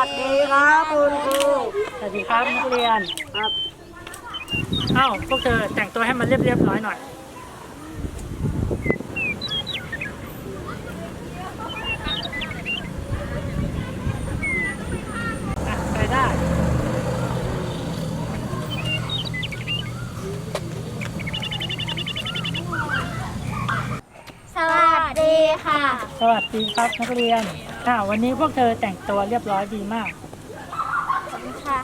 วัสดีครับคุณครูสวัสดีครับนักเรียนครับเอ้าพวกเธอแต่งตัวให้มันเรียบเรียบร้อยหน่อย ค่ะ สวัสดีครับนักเรียนค่ะวันนี้พวกเธอแต่งตัวเรียบร้อยดีมาก ขอบคุณค่ะ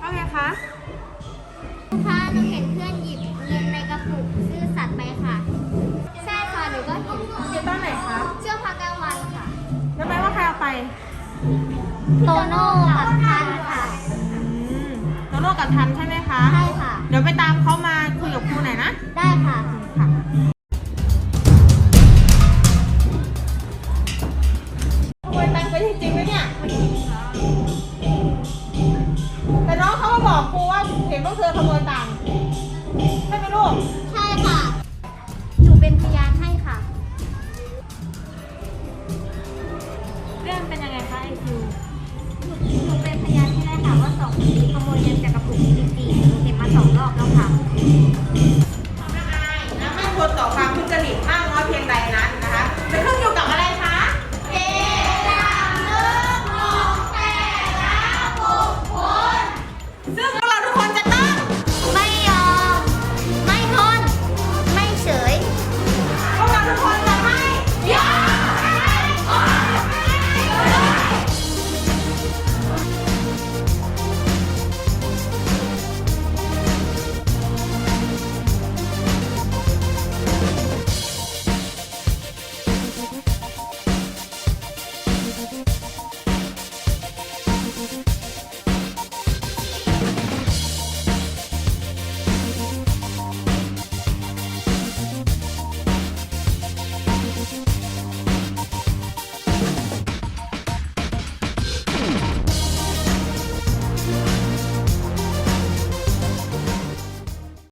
ว่าไงคะลูกค้าหนูเห็นเพื่อนหยิบเงินในกระปุกซื้อสัตว์ไปค่ะใช่ค่ะหนูก็เห็นค่ะคือตอนไหนคะชื่อพักกลาวันค่ะแล้วไหมว่าใครเอาไปโตโน่กับทันค่ะโตโน่กับทันใช่ไหมคะ ใช่ค่ะ เดี๋ยวไปตามเขามาคุยกับครูหน่อยนะ ได้ค่ะ หนูหนูเป็นพยานที่ได้ค่ะว่าสองคนนี้ขโมยเงินจากกระ